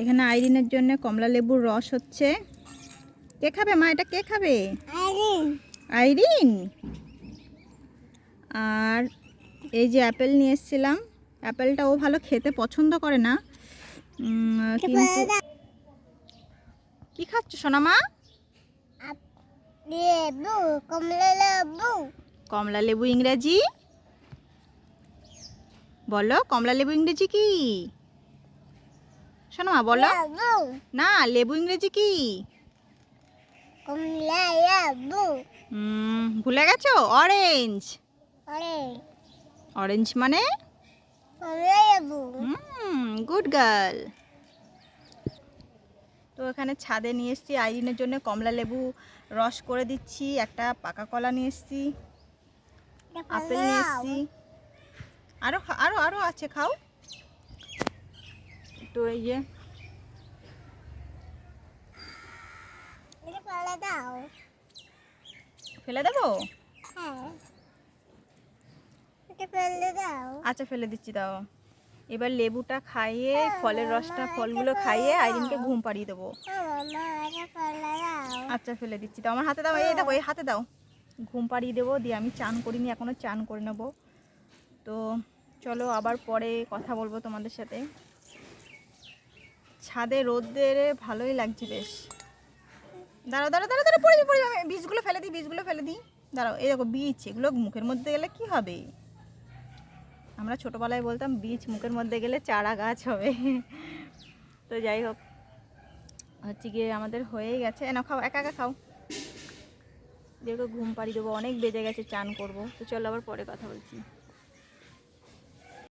এখানে আইরিনের জন্য কমলা লেবুর রস হচ্ছে। কে খাবে মা? এটা কে খাবে? আইরিন। আর এই যে অ্যাপেল নিয়ে এসেছিলাম অ্যাপেলটা ও ভালো খেতে পছন্দ করে না। কিন্তু কি খাচ্ছ সোনামা লেবু কমলা লেবু। কমলা লেবু ইংরেজি? বলো কমলা লেবু ইংরেজি কি? সোনামা বলো। না লেবু ইংরেজি কি? ভুলে গেছো? অরেঞ্জ অরেঞ্জ মানে? গুড গার্ল তো এখানে ছাদে নিয়ে এসেছি আইরিনের জন্য কমলা লেবু রস করে দিচ্ছি একটা পাকা কলা নিয়ে এসেছি আপেল নিয়ে এসেছি। আরও আরও আরও আছে খাও। তো এই যে। ফেলে দাও। ফেলে দেবো? হ্যাঁ। আচ্ছা ফেলে দিচ্ছি দাও। এবার লেবুটা খাইয়ে ফলের রসটা ফলগুলো খাইয়ে আইরিনকে ঘুম পাড়িয়ে দেবো। দাও। আচ্ছা ফেলে দিচ্ছি দাও। আমার হাতে দাও এই দেখো এই হাতে দাও। ঘুম পাড়িয়ে দেবো দিয়ে আমি চান করিনি এখনও চান করে নেব। তো চলো আবার পরে কথা বলব তোমাদের সাথে। ছাদে রোদের ভালোই লাগছে বেশ। দাঁড়াও দাঁড়াও দাঁড়াও দাঁড়াও, পড়ে পড়ে যাবে বীজগুলো ফেলে দিই, বীজগুলো ফেলে দিই। দাঁড়াও, এই দেখো বীজ, এগুলো মুখের মধ্যে গেলে কি হবে? আমরা ছোটোবেলায় বলতাম বীজ মুখের মধ্যে গেলে চারা গাছ হবে। তো যাই হোক, হচ্ছে গিয়ে আমাদের হয়েই গেছে। না খাও, একা একা খাও। ওকে ঘুম পাড়ি দেবো, অনেক বেজে গেছে, চান করব। তো চলো আবার পরে কথা বলছি।